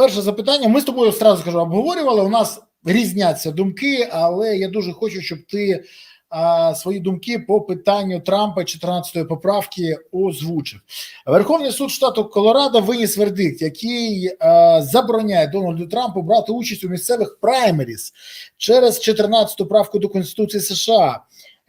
перше запитання. Ми з тобою одразу скажу, обговорювали. У нас різняться думки, але я дуже хочу, щоб ти а, свої думки по питанню Трампа 14-ї поправки озвучив. Верховний суд штату Колорадо виніс вердикт, який а, забороняє Дональду Трампу брати участь у місцевих праймеріс через 14-ту правку до Конституції США.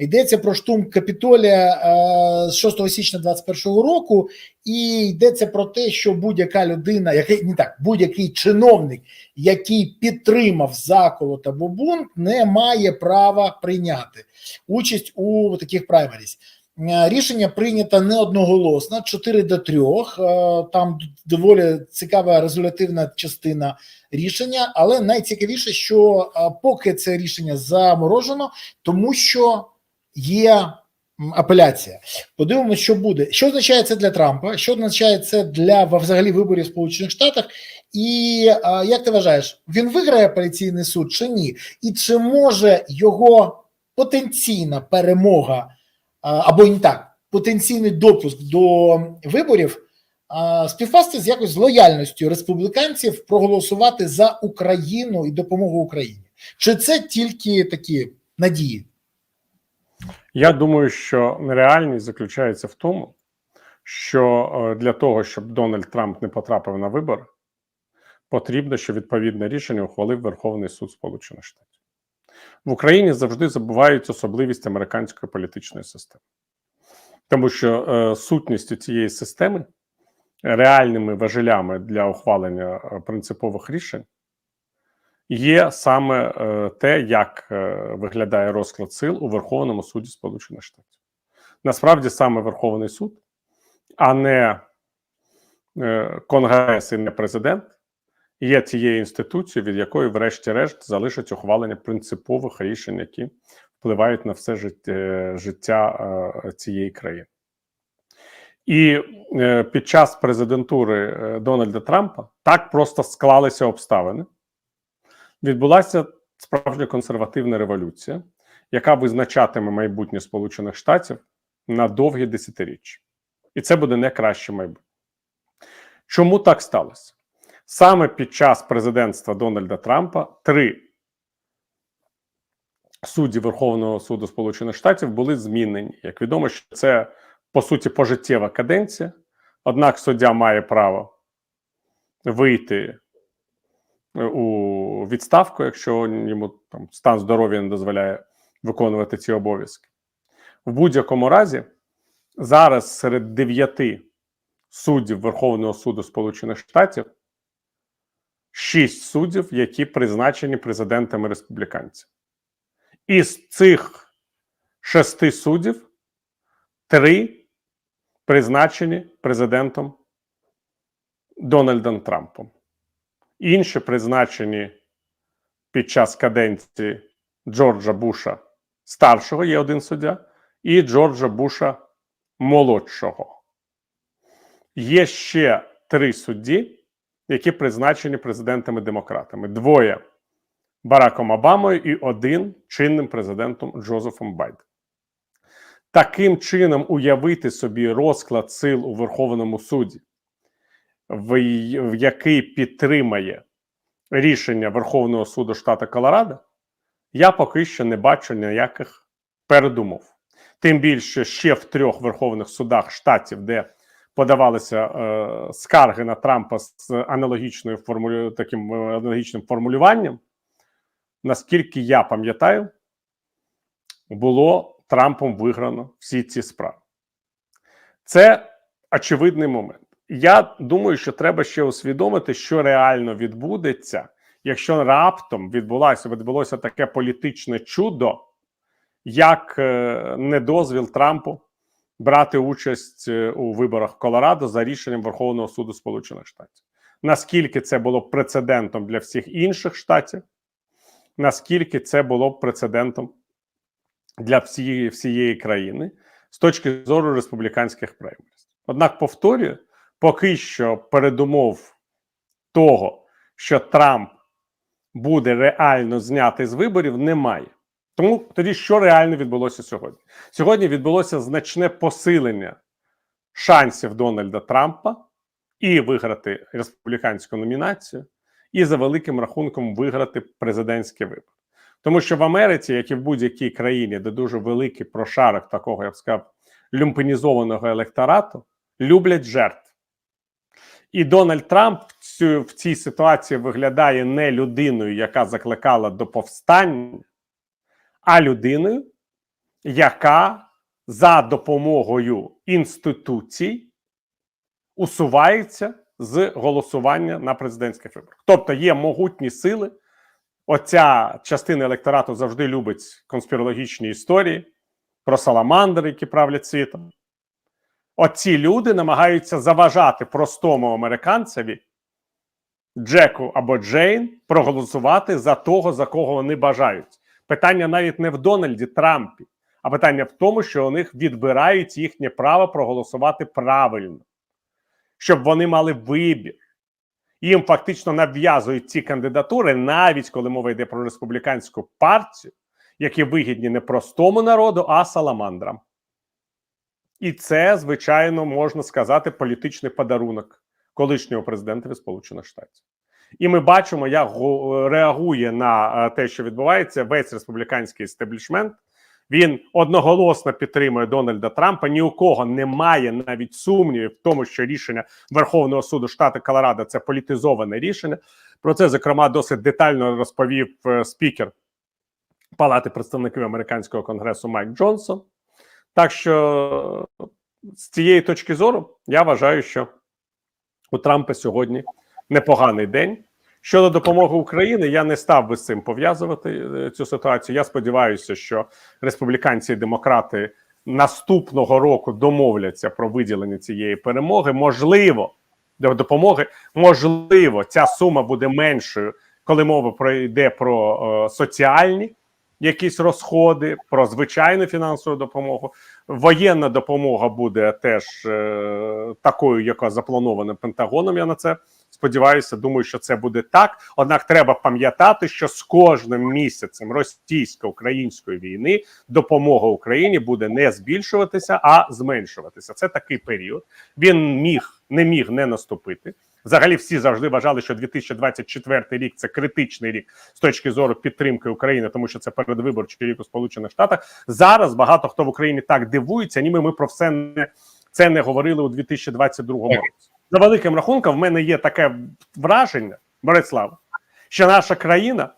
Йдеться про штурм Капітолія е, з 6 січня 2021 року, і йдеться про те, що будь-яка людина, який не так, будь-який чиновник, який підтримав заколот або бунт, не має права прийняти участь у таких праймеріс. Е, Рішення прийнято не одноголосно, 4 до 3. Там доволі цікава резолютивна частина рішення, але найцікавіше, що е, поки це рішення заморожено, тому що є апеляція. Подивимося, що буде. Що означає це для Трампа? Що означає це для взагалі виборів в Сполучених Штатах? І як ти вважаєш, він виграє апеляційний суд чи ні? І чи може його потенційна перемога або не так, потенційний допуск до виборів співпасти з якось з лояльністю республіканців проголосувати за Україну і допомогу Україні? Чи це тільки такі надії? Я думаю, що нереальність заключається в тому, що е, для того, щоб Дональд Трамп не потрапив на вибори, потрібно, щоб відповідне рішення ухвалив Верховний суд Сполучених Штатів. В Україні завжди забувають особливість американської політичної системи, тому що е, сутністю цієї системи, реальними важелями для ухвалення е, принципових рішень є саме е, те, як е, виглядає розклад сил у Верховному суді Сполучених Штатів. Насправді саме Верховний суд, а не е, Конгрес і не президент, є тією інституцією, від якої, врешті-решт, залишить ухвалення принципових рішень, які впливають на все життя, життя цієї країни. І під час президентури Дональда Трампа так просто склалися обставини відбулася справжня консервативна революція, яка визначатиме майбутнє Сполучених Штатів на довгі десятиріччя. І це буде не краще майбутнє. Чому так сталося? Саме під час президентства Дональда Трампа три судді Верховного суду Сполучених Штатів були змінені. Як відомо, що це по суті пожиттєва каденція, однак суддя має право вийти у відставку, якщо йому там стан здоров'я не дозволяє виконувати ці обов'язки. В будь-якому разі, зараз серед дев'яти суддів Верховного суду Сполучених Штатів шість суддів, які призначені президентами республіканців. Із цих шести суддів три призначені президентом Дональдом Трампом. Інші призначені під час каденції Джорджа Буша старшого, є один суддя, і Джорджа Буша молодшого. Є ще три судді, які призначені президентами-демократами: двоє Бараком Обамою і один чинним президентом Джозефом Байденом. Таким чином уявити собі розклад сил у Верховному суді в, який підтримає рішення Верховного суду штату Колорадо, я поки що не бачу ніяких передумов. Тим більше ще в трьох верховних судах штатів, де подавалися е, скарги на Трампа з аналогічною формулю... таким е, аналогічним формулюванням, наскільки я пам'ятаю, було Трампом виграно всі ці справи. Це очевидний момент. Я думаю, що треба ще усвідомити, що реально відбудеться, якщо раптом відбулося відбулося таке політичне чудо, як е, недозвіл Трампу брати участь е, у виборах Колорадо за рішенням Верховного суду Сполучених Штатів. Наскільки це було прецедентом для всіх інших штатів, наскільки це було прецедентом для всієї всієї країни з точки зору республіканських праймерів. Однак повторюю поки що передумов того, що Трамп буде реально знятий з виборів, немає. Тому тоді що реально відбулося сьогодні? Сьогодні відбулося значне посилення шансів Дональда Трампа і виграти республіканську номінацію, і за великим рахунком виграти президентські вибори. Тому що в Америці, як і в будь-якій країні, де дуже великий прошарок такого, я б сказав, люмпенізованого електорату, люблять жертв. І Дональд Трамп цю, в цій ситуації виглядає не людиною, яка закликала до повстання, а людиною, яка за допомогою інституцій усувається з голосування на президентських виборах. Тобто є могутні сили. Оця частина електорату завжди любить конспірологічні історії про саламандри, які правлять світом. Оці люди намагаються заважати простому американцеві Джеку або Джейн проголосувати за того, за кого вони бажають. Питання навіть не в Дональді Трампі, а питання в тому, що у них відбирають їхнє право проголосувати правильно, щоб вони мали вибір. Їм фактично нав'язують ці кандидатури, навіть коли мова йде про республіканську партію, які вигідні не простому народу, а саламандрам. І це, звичайно, можна сказати, політичний подарунок колишнього президента Сполучених Штатів. І ми бачимо, як реагує на е, те, що відбувається, весь республіканський естеблішмент. Він одноголосно підтримує Дональда Трампа. Ні у кого немає навіть сумнівів в тому, що рішення Верховного суду штату Колорадо це політизоване рішення. Про це зокрема досить детально розповів е, спікер Палати представників американського конгресу Майк Джонсон. Так що з цієї точки зору я вважаю, що у Трампа сьогодні непоганий день. Щодо допомоги Україні, я не став би з цим пов'язувати е, цю ситуацію. Я сподіваюся, що республіканці і демократи наступного року домовляться про виділення цієї перемоги. Можливо, до допомоги, можливо, ця сума буде меншою, коли мова про йде про соціальні якісь розходи, про звичайну фінансову допомогу. Воєнна допомога буде теж е, такою, яка запланована Пентагоном. Я на це сподіваюся. Думаю, що це буде так. Однак треба пам'ятати, що з кожним місяцем російсько-української війни допомога Україні буде не збільшуватися, а зменшуватися. Це такий період. Він міг не міг не наступити. Взагалі, всі завжди вважали, що 2024 рік це критичний рік з точки зору підтримки України, тому що це передвиборчий рік у Сполучених Штатах. Зараз багато хто в Україні так дивується, ніби ми про все не це не говорили у 2022 році. За великим рахунком, в мене є таке враження, Борислав, що наша країна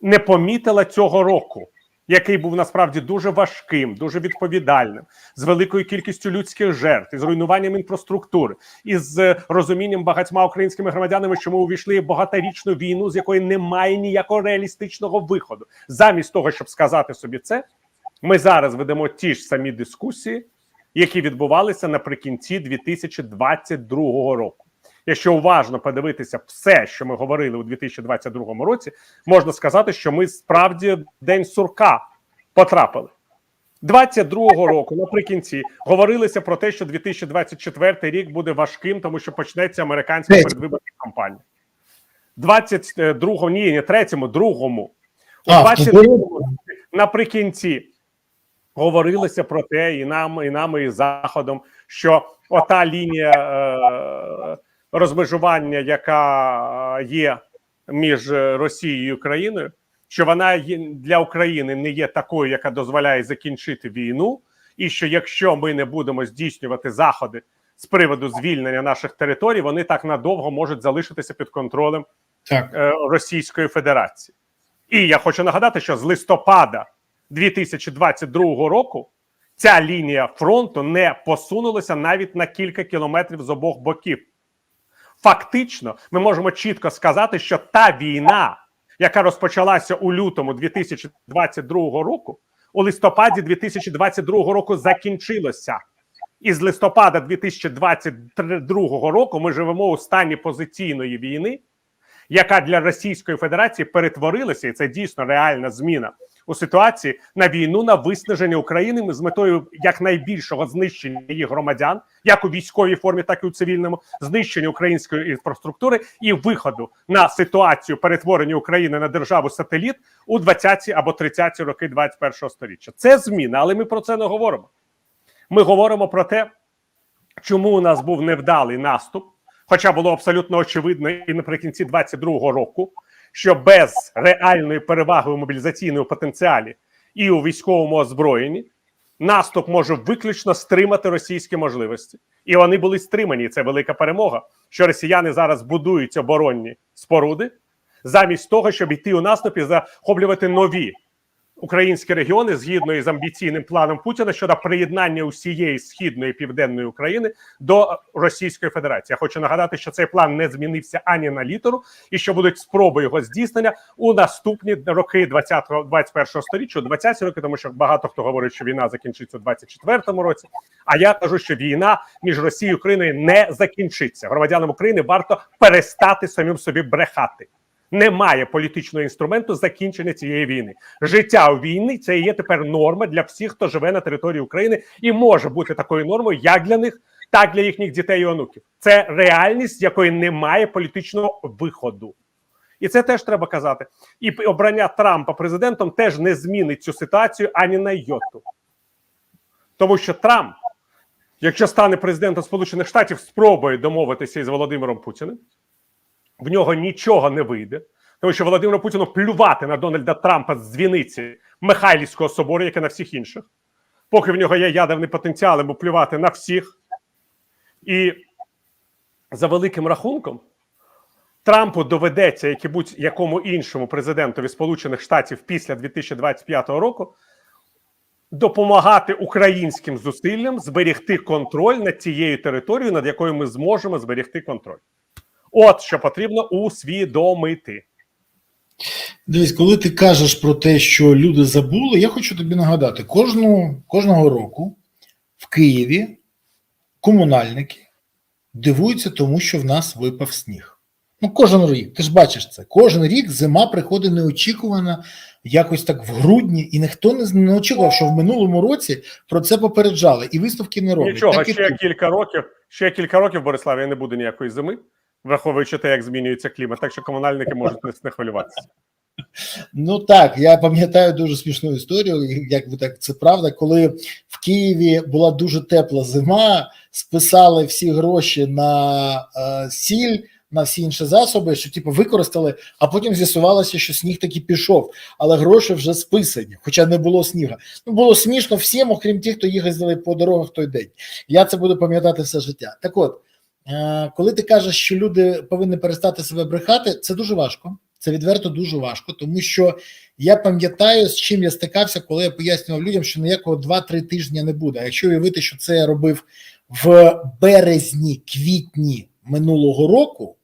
не помітила цього року, який був насправді дуже важким, дуже відповідальним, з великою кількістю людських жертв, із руйнуванням інфраструктури, із е, розумінням багатьма українськими громадянами, що ми увійшли в багаторічну війну, з якої немає ніякого реалістичного виходу. Замість того, щоб сказати собі це, ми зараз ведемо ті ж самі дискусії, які відбувалися наприкінці 2022 року. Якщо уважно подивитися все, що ми говорили у 2022 році, можна сказати, що ми справді в день сурка потрапили. 22-го року наприкінці говорилося про те, що 2024 рік буде важким, тому що почнеться американська передвиборча кампанія. 22-го, ні, не третьому, другому. У 22-му наприкінці говорилося про те, і нам, і нами, і заходом, що ота лінія е, розмежування, яка е, є між Росією і Україною, що вона для України не є такою, яка дозволяє закінчити війну, і що якщо ми не будемо здійснювати заходи з приводу звільнення наших територій, вони так надовго можуть залишитися під контролем Так. е, Російської Федерації. І я хочу нагадати, що з листопада 2022 року ця лінія фронту не посунулася навіть на кілька кілометрів з обох боків. Фактично, ми можемо чітко сказати, що та війна, яка розпочалася у лютому 2022 року, у листопаді 2022 року закінчилася. І з листопада 2022 року ми живемо у стані позиційної війни, яка для Російської Федерації перетворилася, і це дійсно реальна зміна у ситуації на війну на виснаження України з метою якнайбільшого знищення її громадян, як у військовій формі, так і у цивільному, знищення української інфраструктури і виходу на ситуацію перетворення України на державу сателіт у 20-ті або 30-ті роки 21-го століття. Це зміна, але ми про це не говоримо. Ми говоримо про те, чому у нас був невдалий наступ Хоча було абсолютно очевидно і наприкінці 22-го року, що без реальної переваги у мобілізаційному потенціалі і у військовому озброєнні наступ може виключно стримати російські можливості. І вони були стримані. Це велика перемога, що росіяни зараз будують оборонні споруди замість того, щоб йти у наступ і захоплювати нові українські регіони згідно із амбіційним планом Путіна щодо приєднання усієї східної південної України до Російської Федерації. Я хочу нагадати, що цей план не змінився ані на літеру, і що будуть спроби його здійснення у наступні роки 20-го, 21-го сторіччя, 20-ті роки, тому що багато хто говорить, що війна закінчиться у 24-му році. А я кажу, що війна між Росією і Україною не закінчиться. Громадянам України варто перестати самим собі брехати. Немає політичного інструменту закінчення цієї війни. Життя у війні це є тепер норма для всіх, хто живе на території України, і може бути такою нормою як для них, так для їхніх дітей і онуків. Це реальність, якої немає політичного виходу. І це теж треба казати. І обрання Трампа президентом теж не змінить цю ситуацію ані на йоту. Тому що Трамп, якщо стане президентом Сполучених Штатів, спробує домовитися із Володимиром Путіним в нього нічого не вийде, тому що Володимиру Путіну плювати на Дональда Трампа з дзвіниці Михайлівського собору, як і на всіх інших, поки в нього є ядерний потенціал, йому плювати на всіх. І за великим рахунком, Трампу доведеться, як і будь-якому іншому президентові Сполучених Штатів після 2025 року, допомагати українським зусиллям зберегти контроль над тією територією, над якою ми зможемо зберегти контроль. От що потрібно усвідомити. Дивись, коли ти кажеш про те, що люди забули, я хочу тобі нагадати: кожну, кожного року в Києві комунальники дивуються тому, що в нас випав сніг. Ну, кожен рік, ти ж бачиш це. Кожен рік зима приходить неочікувано, якось так в грудні, і ніхто не, не очікував, що в минулому році про це попереджали, і висновки не роблять. Нічого, так і ще тут. кілька років, ще кілька років, Борислав, я не буде ніякої зими, враховуючи те, як змінюється клімат, так що комунальники можуть не, хвилюватися. Ну так, я пам'ятаю дуже смішну історію, і як би так це правда, коли в Києві була дуже тепла зима, списали всі гроші на е, сіль, на всі інші засоби, що типу використали, а потім з'ясувалося, що сніг таки пішов, але гроші вже списані, хоча не було сніга. Ну було смішно всім, окрім тих, хто їздили по дорогах той день. Я це буду пам'ятати все життя. Так от, коли ти кажеш, що люди повинні перестати себе брехати, це дуже важко. Це відверто дуже важко, тому що я пам'ятаю, з чим я стикався, коли я пояснював людям, що ніякого 2-3 тижні не буде. А якщо уявити, що це я робив в березні, квітні минулого року,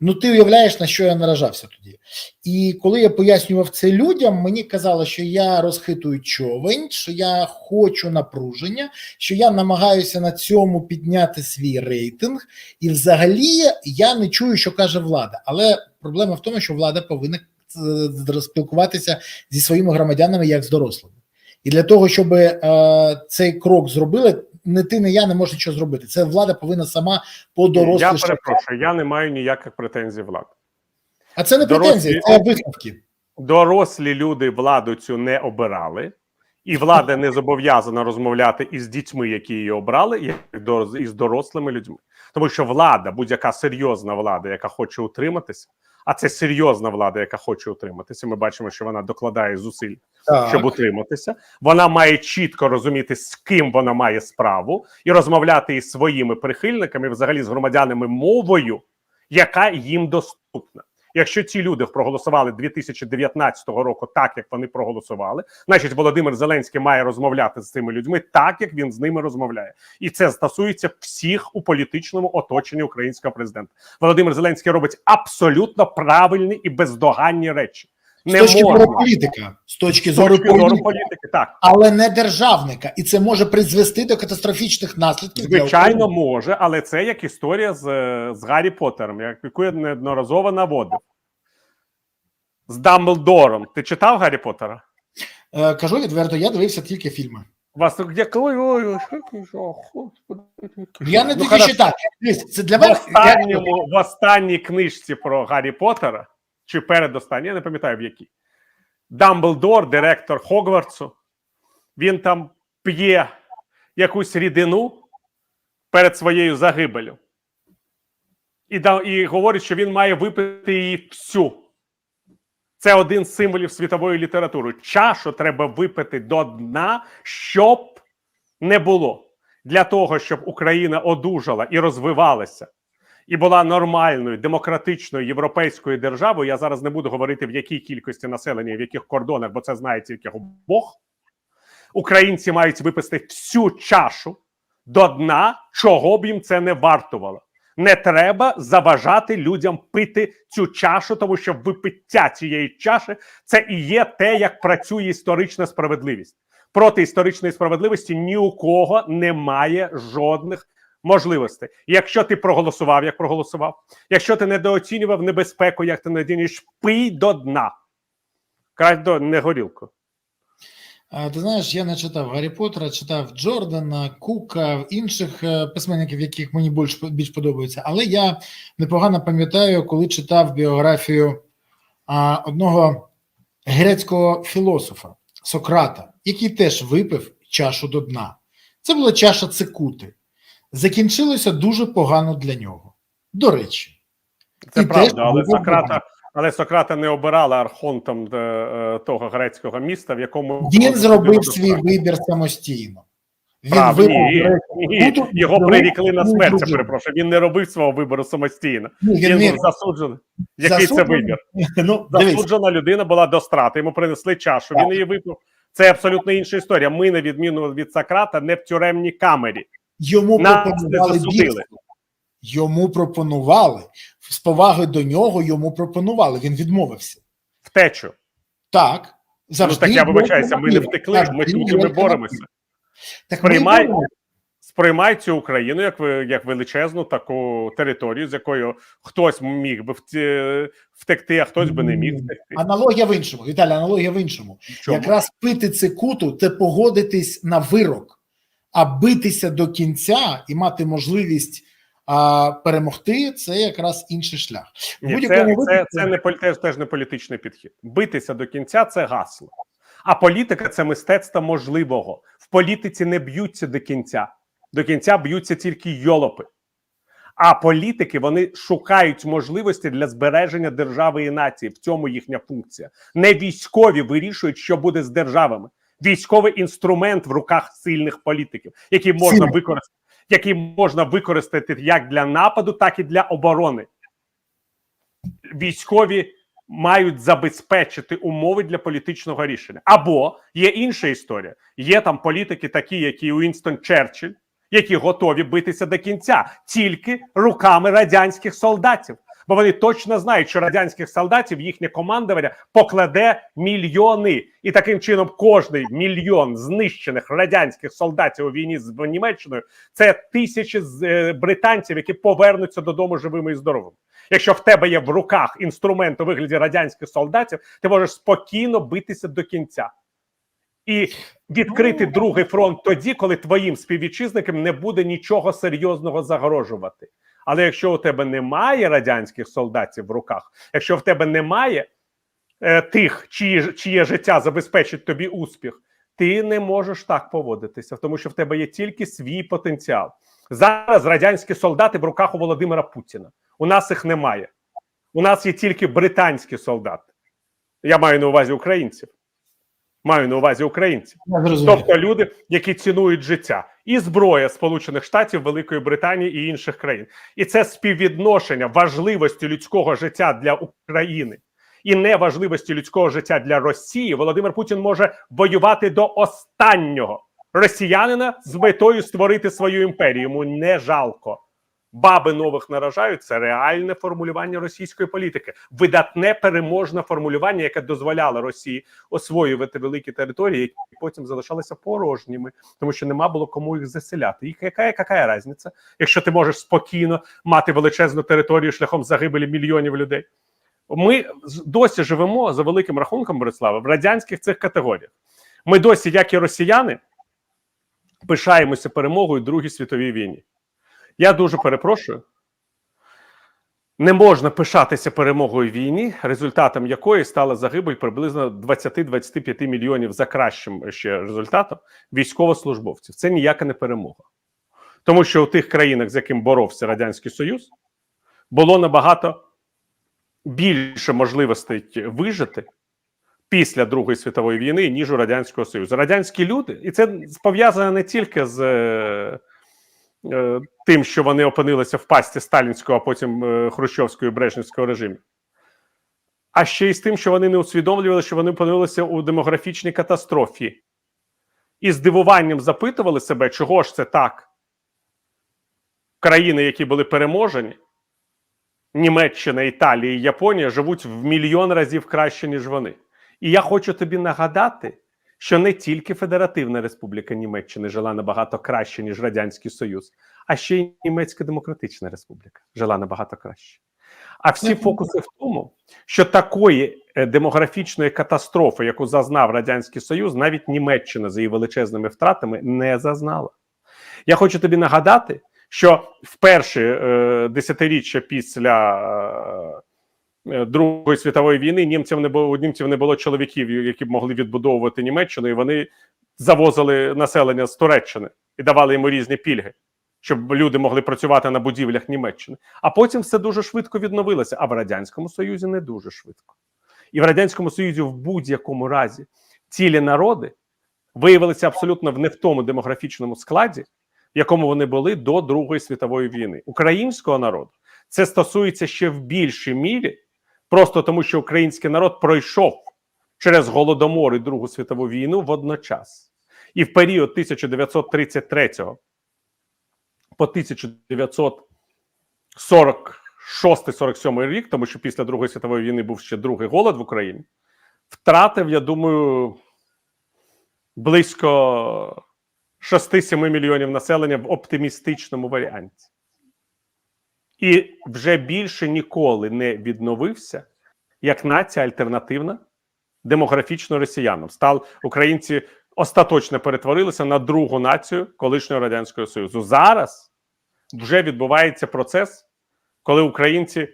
ну ти уявляєш, на що я наражався тоді. І коли я пояснював це людям, мені казали, що я розхитую човень, що я хочу напруження, що я намагаюся на цьому підняти свій рейтинг, і взагалі я не чую, що каже влада. Але проблема в тому, що влада повинна е, спілкуватися зі своїми громадянами як з дорослими. І для того, щоб е, цей крок зробили, не ти, не я не можеш нічого зробити. Це влада повинна сама Я перепрошую, я не маю ніяких претензій влади. А це не Дорослі- претензії, це висновки. Дорослі люди владу цю не обирали, і влада не зобов'язана розмовляти із дітьми, які її обрали, до- із дорослими людьми. Тому що влада, будь-яка серйозна влада, яка хоче утриматися, а це серйозна влада, яка хоче утриматися. Ми бачимо, що вона докладає зусиль Так. щоб утриматися. Вона має чітко розуміти, з ким вона має справу, і розмовляти із своїми прихильниками, взагалі з громадянами мовою, яка їм доступна. Якщо ці люди проголосували 2019 року так, як вони проголосували, значить Володимир Зеленський має розмовляти з цими людьми так, як він з ними розмовляє, і це стосується всіх у політичному оточенні українського президента. Володимир Зеленський робить абсолютно правильні і бездоганні речі. З Не точки можна зору політика, з точки з зору точки зору політики, політики, так. але не державника, і це може призвести до катастрофічних наслідків. Звичайно, України. може, але це як історія з, е, з Гаррі Поттером, яку я неодноразово наводив. З Дамблдором. Ти читав Гаррі Поттера? Е, кажу відверто, я дивився тільки фільми. Вас як ой, ой, ой, Я не. Ну, тільки читав. Це для в мене в останній книжці про Гаррі Поттера, чи передостанній, я не пам'ятаю в якій. Дамблдор, директор Хогвартсу, він там п'є якусь рідину перед своєю загибелю. і, і говорить, що він має випити її всю. Це один з символів світової літератури. Чашу треба випити до дна, щоб не було. Для того, щоб Україна одужала і розвивалася, і була нормальною, демократичною європейською державою. Я зараз не буду говорити в якій кількості населення, в яких кордонах, бо це знає тільки Бог. Українці мають виписати всю чашу до дна, чого б їм це не вартувало. Не треба заважати людям пити цю чашу, тому що випиття цієї чаші це і є те, як працює історична справедливість. Проти історичної справедливості ні у кого немає жодних можливостей. Якщо ти проголосував, як проголосував, якщо ти недооцінював небезпеку, як ти недооцінюєш, пий до дна. Краще до не горілку. Ти знаєш, я не читав Гаррі Поттера, читав Джордана, Кука, інших е, письменників, яких мені більш більш подобаються. Але я непогано пам'ятаю, коли читав біографію а, одного грецького філософа Сократа, який теж випив чашу до дна. Це була чаша цикути. Закінчилося дуже погано для нього. До речі, Це І правда, теж але Сократа, але Сократа не обирали архонтом е, е, того грецького міста, в якому він зробив свій вибір самостійно. Він вибрав ні, ні, цикуту, його прирікли на смерть. я. Перепрошую. Він не робив свого вибору самостійно. Ні, Він він, був засуджений. Який це вибір? Ну, дивись, Засуджена людина була до страти. Йому принесли чашу. Так. Він її випив. Це абсолютно інша історія. Ми, на відміну від Сократа, не в тюремній камері. Йому не пропонували бігство. Йому пропонували з поваги до нього. Йому пропонували. Він відмовився. Втечу. Так завжди ну так я вибачаюся. Ми не втекли. Ми тут ми боремося. Так ми Сприймай- сприймай цю Україну як ви- як величезну таку територію, з якою хтось міг би вте- втекти, а хтось би не міг втекти. Аналогія в іншому. Віталій, аналогія в іншому. Чому? Якраз пити цикуту це погодитись на вирок, а битися до кінця і мати можливість а, перемогти це якраз інший шлях. Ні, це, це, це не теж, теж не політичний підхід. Битися до кінця це гасло. А політика це мистецтво можливого. В політиці не б'ються до кінця. До кінця б'ються тільки йолопи. А політики вони шукають можливості для збереження держави і нації. В цьому їхня функція. Не військові вирішують, що буде з державами. Військовий інструмент в руках сильних політиків, який можна використати, який можна використати як для нападу, так і для оборони. Військові мають забезпечити умови для політичного рішення. Або є інша історія. Є там політики, такі, як і Уінстон Черчилль, які готові битися до кінця тільки руками радянських солдатів. Бо вони точно знають, що радянських солдатів їхнє командування покладе мільйони, і таким чином кожний мільйон знищених радянських солдатів у війні з Німеччиною це тисячі з- е, британців, які повернуться додому живими і здоровими. Якщо в тебе є в руках інструмент у вигляді радянських солдатів, ти можеш спокійно битися до кінця і відкрити Ну. другий фронт тоді, коли твоїм співвітчизникам не буде нічого серйозного загрожувати. Але якщо у тебе немає радянських солдатів в руках, якщо в тебе немає е, тих, чиї, чиє життя забезпечить тобі успіх, ти не можеш так поводитися, тому що в тебе є тільки свій потенціал. Зараз радянські солдати в руках у Володимира Путіна. У нас їх немає. У нас є тільки британські солдати. Я маю на увазі українців. Маю на увазі українців. Тобто люди, які цінують життя, і зброя Сполучених Штатів, Великої Британії і інших країн, і це співвідношення важливості людського життя для України і неважливості людського життя для Росії. Володимир Путін може воювати до останнього росіянина з метою створити свою імперію. Йому не жалко. Баби нових наражають це реальне формулювання російської політики, видатне переможне формулювання, яке дозволяло Росії освоювати великі території, які потім залишалися порожніми, тому що нема було кому їх заселяти. І яка, яка різниця, якщо ти можеш спокійно мати величезну територію шляхом загибелі мільйонів людей? Ми досі живемо за великим рахунком Борислава в радянських цих категоріях. Ми досі, як і росіяни, пишаємося перемогою Другій світовій війні. Я дуже перепрошую. Не можна пишатися перемогою в війні, результатом якої стала загибель приблизно 20-25 мільйонів за кращим ще результатом військовослужбовців. Це ніяка не перемога. Тому що у тих країнах, з яким боровся Радянський Союз, було набагато більше можливостей вижити після Другої світової війни, ніж у Радянського Союзу. Радянські люди, і це пов'язано не тільки з е, тим, що вони опинилися в пасті сталінського, а потім е, хрущовського і брежнівського режимів, а ще й з тим, що вони не усвідомлювали, що вони опинилися у демографічній катастрофі. І здивуванням запитували себе, чого ж це так. Країни, які були переможені, Німеччина, Італія і Японія живуть в мільйон разів краще, ніж вони. І я хочу тобі нагадати, що не тільки Федеративна Республіка Німеччини жила набагато краще, ніж Радянський Союз, а ще й Німецька Демократична Республіка жила набагато краще. А всі фокуси в тому, що такої е, демографічної катастрофи, яку зазнав Радянський Союз, навіть Німеччина за її величезними втратами не зазнала. Я хочу тобі нагадати, що в перші е, десятиріччя після е, Другої світової війни німців не було у німців не було чоловіків, які б могли відбудовувати Німеччину, і вони завозили населення з Туреччини і давали йому різні пільги, щоб люди могли працювати на будівлях Німеччини. А потім все дуже швидко відновилося. А в радянському союзі не дуже швидко. І в радянському союзі в будь-якому разі цілі народи виявилися абсолютно в не в тому демографічному складі, в якому вони були до Другої світової війни. Українського народу це стосується ще в більшій мірі, просто тому, що український народ пройшов через голодомор і Другу світову війну водночас. І в період 1933 по 1946-47 рік, тому що після Другої світової війни був ще другий голод в Україні, втратив, я думаю, близько 6-7 мільйонів населення в оптимістичному варіанті. І вже більше ніколи не відновився як нація альтернативна демографічно росіянам. Став українці остаточно перетворилися на другу націю колишнього радянського союзу. Зараз вже відбувається процес, коли українці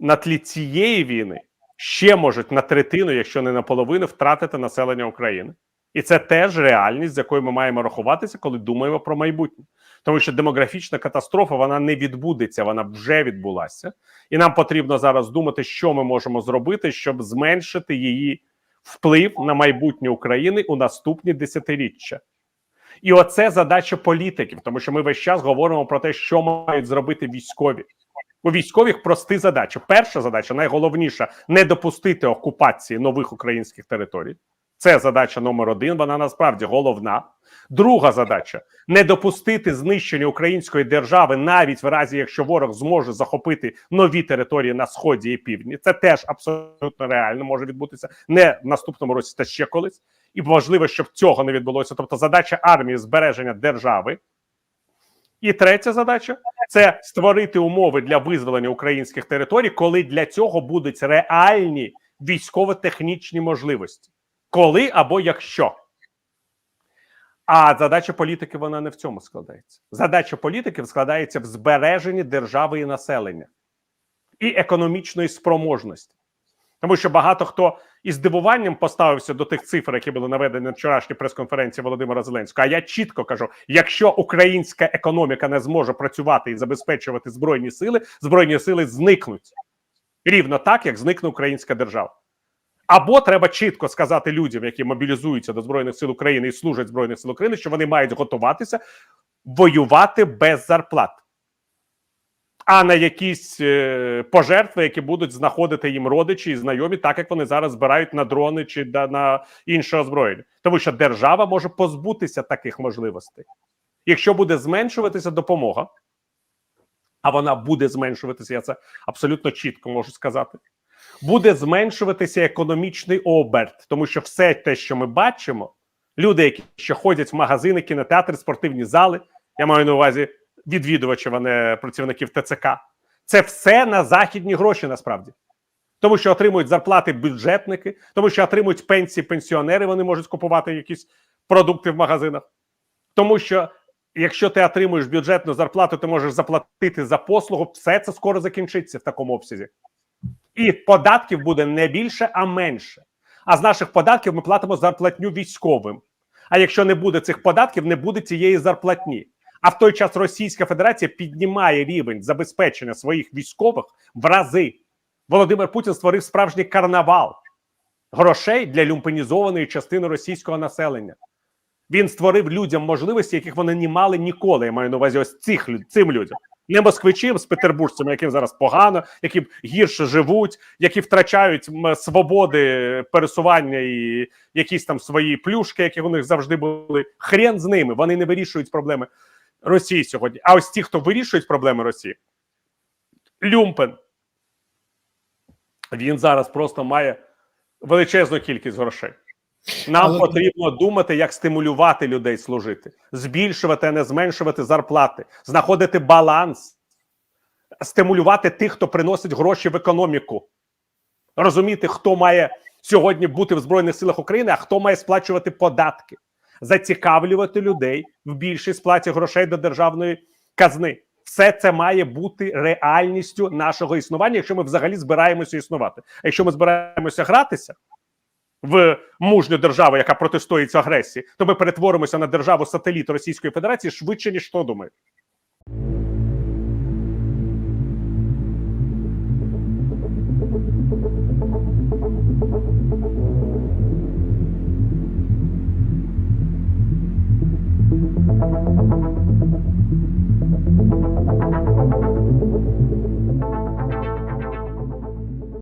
на тлі цієї війни ще можуть на третину, якщо не на половину, втратити населення України. І це теж реальність, з якою ми маємо рахуватися, коли думаємо про майбутнє. Тому що демографічна катастрофа вона не відбудеться, вона вже відбулася, і нам потрібно зараз думати, що ми можемо зробити, щоб зменшити її вплив на майбутнє України у наступні десятиріччя. І оце задача політиків, тому що ми весь час говоримо про те, що мають зробити військові. У військових прості задачі. Перша задача, найголовніша не допустити окупації нових українських територій. Це задача номер один. Вона насправді головна. Друга задача не допустити знищення української держави, навіть в разі якщо ворог зможе захопити нові території на сході і півдні. Це теж абсолютно реально може відбутися не в наступному році, та ще колись. І важливо, щоб цього не відбулося. Тобто, задача армії збереження держави. І третя задача це створити умови для визволення українських територій, коли для цього будуть реальні військово-технічні можливості. Коли або якщо. А задача політики вона не в цьому складається. Задача політиків складається в збереженні держави і населення і економічної спроможності. Тому що багато хто із здивуванням поставився до тих цифр, які були наведені на вчорашній прес-конференції Володимира Зеленського. А я чітко кажу: якщо українська економіка не зможе працювати і забезпечувати збройні сили, збройні сили зникнуть рівно так, як зникне українська держава. Або треба чітко сказати людям, які мобілізуються до збройних сил України і служать збройних сил України, що вони мають готуватися воювати без зарплат, а не якісь е, пожертви, які будуть знаходити їм родичі і знайомі, так як вони зараз збирають на дрони чи да, на інше озброєння, тому що держава може позбутися таких можливостей, якщо буде зменшуватися допомога, а вона буде зменшуватися. Я це абсолютно чітко можу сказати буде зменшуватися економічний оберт, тому що все те, що ми бачимо, люди, які ще ходять в магазини, кінотеатри, спортивні зали, я маю на увазі відвідувачів, а не працівників ТЦК, це все на західні гроші насправді. Тому що отримують зарплати бюджетники, тому що отримують пенсії пенсіонери, вони можуть купувати якісь продукти в магазинах. Тому що якщо ти отримуєш бюджетну зарплату, ти можеш заплатити за послугу, все це скоро закінчиться в такому обсязі. І податків буде не більше, а менше. А з наших податків ми платимо зарплатню військовим. А якщо не буде цих податків, не буде цієї зарплатні. А в той час Російська Федерація піднімає рівень забезпечення своїх військових в рази. Володимир Путін створив справжній карнавал грошей для люмпенізованої частини російського населення. Він створив людям можливості, яких вони не мали ніколи. Я маю на увазі ось цих цим людям. Не москвичам з петербуржцями, яким зараз погано, які гірше живуть, які втрачають свободи пересування і якісь там свої плюшки, які у них завжди були. Хрен з ними. Вони не вирішують проблеми Росії сьогодні. А ось ті, хто вирішують проблеми Росії, Люмпен. Він зараз просто має величезну кількість грошей. Нам Але- потрібно думати, як стимулювати людей служити, збільшувати, а не зменшувати зарплати, знаходити баланс, стимулювати тих, хто приносить гроші в економіку, розуміти, хто має сьогодні бути в Збройних силах України, а хто має сплачувати податки, зацікавлювати людей в більшій сплаті грошей до державної казни. Все це має бути реальністю нашого існування, якщо ми взагалі збираємося існувати. А якщо ми збираємося гратися в мужню державу, яка протистоїть агресії, то ми перетворимося на державу сателіт Російської Федерації швидше ніж хто думає.